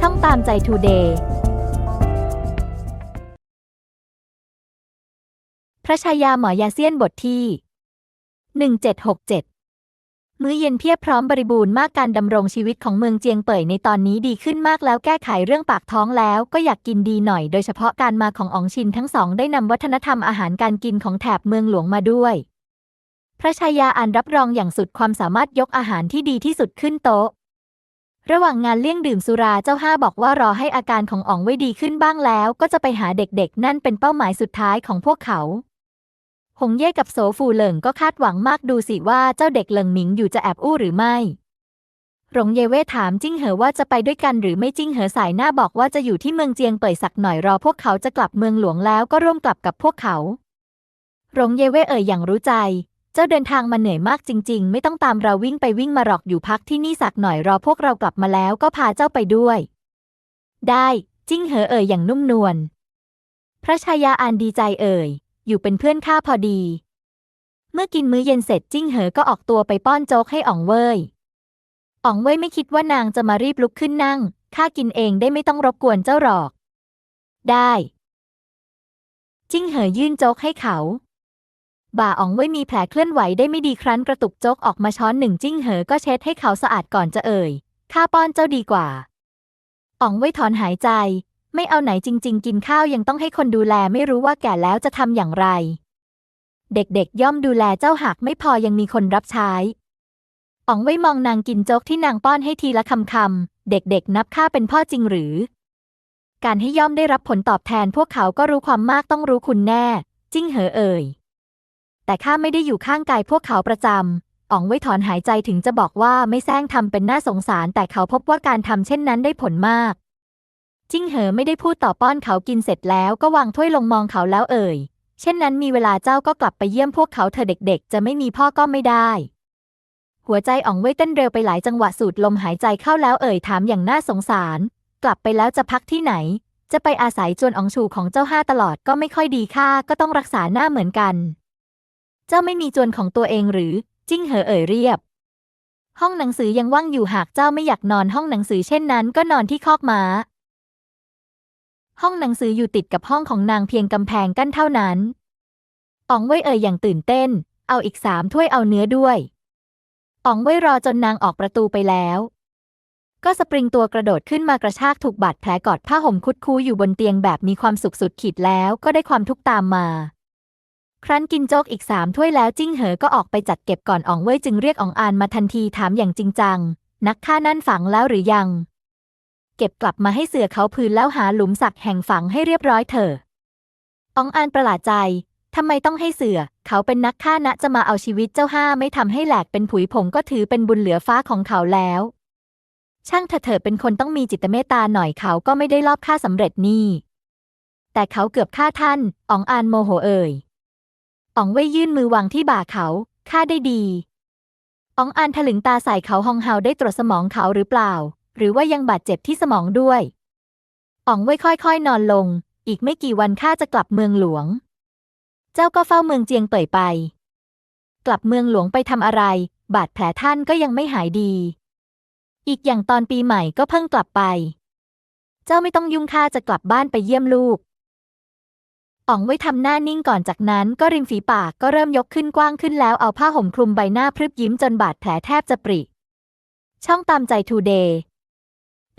ช่องตามใจทูเดย์พระชายาหมอยาเซียนบทที่ 1767 มื้อเย็นเพียบพร้อมบริบูรณ์มากการดำรงชีวิตของเมืองเจียงเป่ยในตอนนี้ดีขึ้นมากแล้วแก้ไขเรื่องปากท้องแล้วก็อยากกินดีหน่อย โดยเฉพาะการมาของอองชินทั้งสองได้นำวัฒนธรรมอาหารการกินของแถบเมืองหลวงมาด้วย พระชายาอ่านรับรองอย่างสุดความสามารถยกอาหารที่ดีที่สุดขึ้นโต๊ะ ระหว่างงานเลี้ยงดื่มสุราเจ้าห้าบอกว่ารอให้อาการของอ๋องไว้ดีขึ้นบ้างแล้ว ก็จะไปหาเด็กๆ นั่นเป็นเป้าหมายสุดท้ายของพวกเขา หงเย่กับโสฟูเหลิงก็คาดหวังมากดูสิว่าเจ้าเด็กเหลิงหมิงอยู่จะแอบอู้หรือไม่หลงเยเว่ถามจิ้งเหอว่าจะไปด้วยกันหรือไม่จิ้งเหอสายหน้าบอกว่าจะอยู่ที่เมืองเจียงเป่ยสักหน่อยรอพวกเขาจะกลับเมืองหลวงแล้วก็ร่วมกลับกับพวกเขาหลงเยเว่เอ่ยอย่างรู้ใจ เจ้าเดินทางมาเหนื่อยมากจริง ๆ ไม่ต้องตามเราวิ่งไปวิ่งมาหรอกอยู่พักที่นี่สักหน่อยรอพวกเรากลับมาแล้วก็พาเจ้าไปด้วย ได้จิ้งเหอเอ่ยอย่างนุ่มนวล พระชายาอานดีใจเอ่ย อยู่เป็นเพื่อนข้าพอดี เมื่อกินมื้อเย็นเสร็จจิ้งเหอก็ออกตัวไปป้อนโจ๊กให้อ๋องเว่ยอ๋องเว่ยไม่คิดว่านางจะมารีบลุกขึ้นนั่ง ข้ากินเองได้ไม่ต้องรบกวนเจ้าหรอก ได้ จิ้งเหอยื่นโจ๊กให้เขา บ่าอ๋องเว่ยมีแผลเคลื่อนไหวได้ไม่ดีครั้นกระตุกจกออกมาช้อนหนึ่งจิ้งเหอก็เช็ดให้เขาสะอาดก่อนจะเอ่ยข้าป้อนเจ้าดีกว่าอ๋องเว่ยถอนหายใจ ไม่เอาไหนจริง ๆ กินข้าวยังต้องให้คนดูแลไม่รู้ว่าแก่แล้วจะทำอย่างไร เด็กๆย่อมดูแลเจ้าหากไม่พอยังมีคนรับใช้อ๋องไว้มองนางกินโจ๊กที่นางป้อนให้ทีละคำคำเด็กๆ นับข้าเป็นพ่อจริงหรือ การให้ย่อมได้รับผลตอบแทนพวกเขาก็รู้ความมากต้องรู้คุณแน่ จิ้งเหอเอ่ย แต่ข้าไม่ได้อยู่ข้างกายพวกเขาประจำอ๋องไว้ถอนหายใจถึงจะบอกว่าไม่แซงทำเป็นน่าสงสาร แต่เขาพบว่าการทำเช่นนั้นได้ผลมาก จิ้งเหอไม่ได้พูดต่อป้อนเขากินเสร็จแล้วก็วางถ้วยลงมองเขาแล้วเอ่ย เช่นนั้นมีเวลาเจ้าก็กลับไปเยี่ยมพวกเขาเธอเด็ก ๆ จะไม่มีพ่อก็ไม่ได้ หัวใจอ่องเว่ยเต้นเร็วไปหลายจังหวะสูดลมหายใจเข้าแล้วเอ่ยถามอย่างน่าสงสาร กลับไปแล้วจะพักที่ไหนจะไปอาศัยจวนอองชูของเจ้าห้าตลอดก็ไม่ค่อยดีค่าก็ต้องรักษาหน้าเหมือนกัน เจ้าไม่มีจวนของตัวเองหรือ จิ้งเหอเอ่ยเรียบ ห้องหนังสือยังว่างอยู่หากเจ้าไม่อยากนอนห้องหนังสือเช่นนั้นก็นอนที่คอกม้า ห้องหนังสืออยู่ติดกับห้องของนางเพียงกำแพงกั้นเท่านั้นอ๋องเว่ยเอ่ยอย่างตื่นเต้น เอาอีกสามถ้วยเอาเนื้อด้วยอ๋องเว่ยรอจนนางออกประตูไปแล้ว ก็สปริงตัวกระโดดขึ้นมากระชากถูกบาดแผลกอดผ้าห่มคุดคูอยู่บนเตียงแบบมีความสุขสุดขีดแล้วก็ได้ความทุกข์ตามมา ครั้นกินโจ๊กอีกสามถ้วยแล้วจิ้งเหอก็ออกไปจัดเก็บก่อนอ๋องเว่ยจึงเรียกอ๋องอานมาทันทีถามอย่างจริงจัง นักฆ่านั่นฝังแล้วหรือยัง เก็บกลับมาให้เสือเขาพื้นแล้วหาหลุมสักแห่งฝังให้เรียบร้อยเถอะอ๋องอานประหลาดใจทำไมต้องให้เสือ เขาเป็นนักฆ่านะจะมาเอาชีวิตเจ้าห้าไม่ทำให้แหลกเป็นผุยผงก็ถือเป็นบุญเหลือฟ้าของเขาแล้ว ช่างเถอะเถอะเป็นคนต้องมีจิตเมตตาหน่อยเขาก็ไม่ได้ลอบฆ่าสำเร็จนี่ แต่เขาเกือบฆ่าท่านอ๋องอานโมโหเอ่ย อ๋องเว่ยยื่นมือวางที่บ่าเขาฆ่าได้ดีอ๋องอานถลึงตาใส่เขาฮองเฮาได้ตรวจสมองเขาหรือเปล่า หรือว่ายังบาดเจ็บที่สมองด้วยอ๋องเว่ยค่อยๆ นอนลง อีกไม่กี่วันข้าจะกลับเมืองหลวง เจ้าก็เฝ้าเมืองเจียงเป่ยไป กลับเมืองหลวงไปทำอะไร บาดแผลท่านก็ยังไม่หายดี อีกอย่างตอนปีใหม่ก็เพิ่งกลับไป เจ้าไม่ต้องยุ่งข้าจะกลับบ้านไปเยี่ยมลูก อ๋องไว้ทำหน้านิ่งก่อนจากนั้นก็ริมฝีปากก็เริ่มยกขึ้นกว้างขึ้นแล้วเอาผ้าห่มคลุมใบหน้าพรึบยิ้มจนบาดแผลแทบจะปริ ช่องตามใจทูเดย์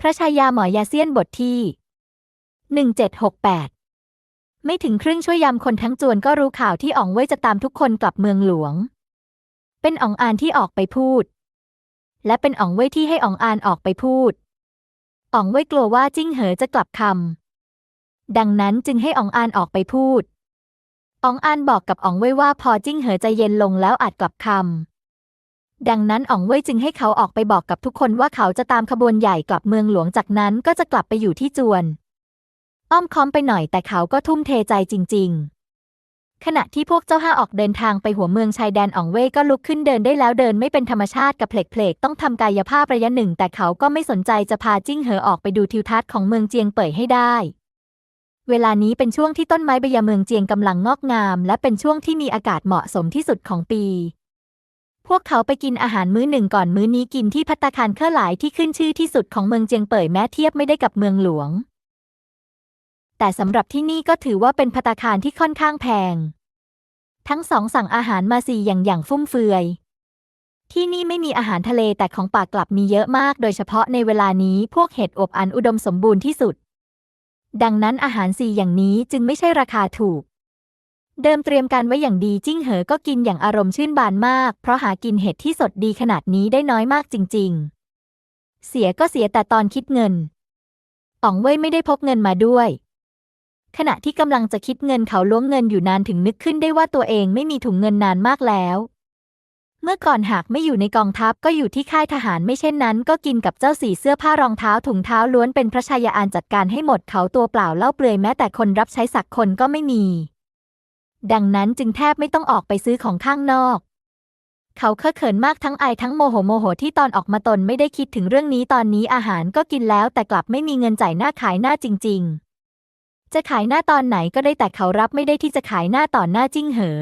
พระชายาหมอยาเซียนบทที่ 1768 ไม่ถึงครึ่งช่วยยามคนทั้งจวนก็รู้ข่าวที่อ๋องเว่ยจะตามทุกคนกลับเมืองหลวง เป็นอ๋องอานที่ออกไปพูด และเป็นอ๋องเว่ยที่ให้อ๋องอานออกไปพูดอ๋องเว่ยกลัวว่าจิ้งเหอจะกลับคำ ดังนั้นจึงให้อองอานออกไปพูดอองอานบอกกับอองเว่ยว่าพอจิ้งเหอใจเย็นลงแล้วอาจกลับคำดังนั้นอองเว่ยจึงให้เขาออกไปบอกกับทุกคนว่าเขาจะตามขบวนใหญ่กลับเมืองหลวงจากนั้นก็จะกลับไปอยู่ที่จวน อ้อมค้อมไปหน่อยแต่เขาก็ทุ่มเทใจจริง ๆ ขณะที่พวกเจ้าห้าออกเดินทางไปหัวเมืองชายแดนอองเว่ยก็ลุกขึ้นเดินได้แล้วเดินไม่เป็นธรรมชาติกับเพลกๆต้องทำกายภาพระยะหนึ่ง แต่เขาก็ไม่สนใจจะพาจิ้งเหอออกไปดูทิวทัศน์ของเมืองเจียงเป่ยให้ได้ เวลานี้เป็นช่วงที่ต้นไม้ใบยาเมืองเจียงกำลังงอกงาม และเป็นช่วงที่มีอากาศเหมาะสมที่สุดของปี พวกเขาไปกินอาหารมื้อหนึ่งก่อนมื้อนี้กินที่พัตตาคารเครือหลายที่ขึ้นชื่อที่สุดของเมืองเจียงเป่ยแม้เทียบไม่ได้กับเมืองหลวง แต่สำหรับที่นี่ก็ถือว่าเป็นพัตตาคารที่ค่อนข้างแพง ทั้งสองสั่งอาหารมาสี่อย่างอย่างฟุ่มเฟือย ที่นี่ไม่มีอาหารทะเลแต่ของป่ากลับมีเยอะมาก โดยเฉพาะในเวลานี้พวกเห็ดอบอันอุดมสมบูรณ์ที่สุด ดังนั้นอาหารสี่อย่างนี้จึงไม่ใช่ราคาถูก เดิมเตรียมการไว้อย่างดีจิ้งเหอก็กินอย่างอารมณ์ชื่นบานมาก เพราะหากินเห็ดที่สดดีขนาดนี้ได้น้อยมากจริง ๆ เสียก็เสียแต่ตอนคิดเงินอ๋องเว่ยไม่ได้พกเงินมาด้วย ขณะที่กำลังจะคิดเงินเขาล้วงเงินอยู่นานถึงนึกขึ้นได้ว่าตัวเองไม่มีถุงเงินนานมากแล้ว เมื่อก่อนหากไม่อยู่ในกองทัพก็อยู่ที่ค่ายทหารไม่เช่นนั้น ก็กินกับเจ้าสีเสื้อผ้ารองเท้าถุงเท้าล้วนเป็นพระชายาอานจัดการให้หมดเขาตัวเปล่าเล่าเปลือยแม้แต่คนรับใช้สักคนก็ไม่มี ดังนั้นจึงแทบไม่ต้องออกไปซื้อของข้างนอก เขาเคอะเขินมากทั้งอายทั้งโมโหโมโหที่ตอนออกมาตนไม่ได้คิดถึงเรื่องนี้ตอนนี้อาหารก็กินแล้วแต่กลับไม่มีเงินจ่ายหน้าขายหน้าจริง ๆ จะขายหน้าตอนไหนก็ได้แต่เขารับไม่ได้ที่จะขายหน้าต่อหน้าจิ้งเหอ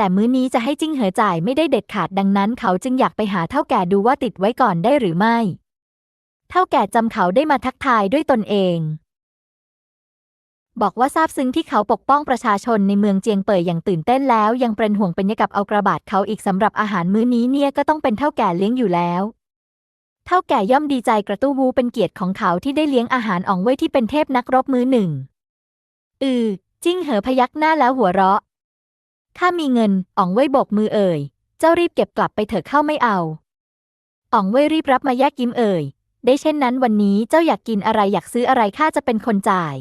แต่มื้อนี้จะให้จิ้งเหอจ่ายไม่ได้เด็ดขาดดังนั้นเขาจึงอยากไปหาเท่าแก่ดูว่าติดไว้ก่อนได้หรือไม่ เท่าแก่จำเขาได้มาทักทายด้วยตนเอง บอกว่าซาบซึ้งที่เขาปกป้องประชาชนในเมืองเจียงเป่ยอย่างตื่นเต้นแล้ว ยังเป็นห่วงเป็นยกับเอากระบาดเขาอีกสำหรับอาหารมื้อนี้เนี่ยก็ต้องเป็นเท่าแก่เลี้ยงอยู่แล้วเท่าแก่ย่อมดีใจกระตู้วูเป็นเกียรติของเขาที่ได้เลี้ยงอาหารอ่องไว้ที่เป็นเทพนักรบมื้อหนึ่ง อือ จิ้งเหอพยักหน้าแล้วหัวเราะ ข้ามีเงินอ่องเว่ยบกมือเอ่ย เจ้ารีบเก็บกลับไปเถอะเข้าไม่เอาอ่องเว่ยรีบรับมาแยกยิ้มเอ่ย ได้เช่นนั้นวันนี้เจ้าอยากกินอะไรอยากซื้ออะไรข้าจะเป็นคนจ่าย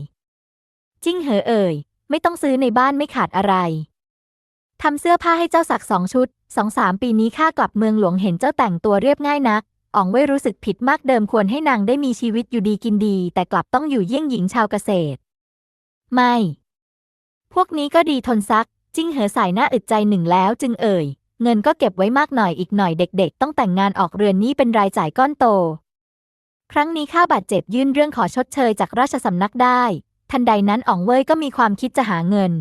จิ้งเหอเอ่ย ไม่ต้องซื้อในบ้านไม่ขาดอะไรทำเสื้อผ้าให้เจ้าสักสองชุดสองสามปีนี้ข้ากลับเมืองหลวงเห็นเจ้าแต่งตัวเรียบง่ายนักอ่องเว่ยรู้สึกผิดมากเดิมควรให้นางได้มีชีวิตอยู่ดีกินดี แต่กลับต้องอยู่เยี่ยงหญิงชาวเกษตร ไม่ พวกนี้ก็ดีทนซัก จิ้งเหอสายหน้าอึดใจหนึ่งแล้วจึงเอ่ย เงินก็เก็บไว้มากหน่อยอีกหน่อยเด็กๆ ต้องแต่งงานออกเรือนนี้เป็นรายจ่ายก้อนโต ครั้งนี้ข้าบาดเจ็บยื่นเรื่องขอชดเชยจากราชสำนักได้ ทันใดนั้นอ๋องเว่ยก็มีความคิดจะหาเงิน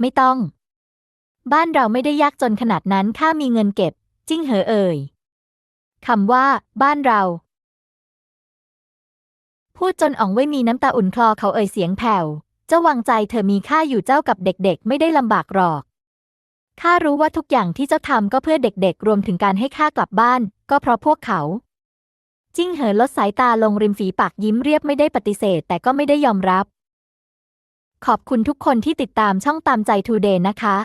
ไม่ต้อง บ้านเราไม่ได้ยากจนขนาดนั้นข้ามีเงินเก็บ จิ้งเหอเอ่ยคำว่า บ้านเราพูดจนอ๋องเว่ยมีน้ำตาอุ่นคลอเขาเอ่ยเสียงแผ่ว เจ้าวางใจเธอมีค่าอยู่เจ้ากับเด็กๆ ไม่ได้ลำบากหรอกข้ารู้ว่าทุกอย่างที่เจ้าทำก็เพื่อเด็กๆ รวมถึงการให้ข้ากลับบ้าน ก็เพราะพวกเขา จิ้งเหอลดสายตาลงริมฝีปากยิ้มเรียบไม่ได้ปฏิเสธ แต่ก็ไม่ได้ยอมรับ ขอบคุณทุกคนที่ติดตามช่องตามใจทูเดย์นะคะ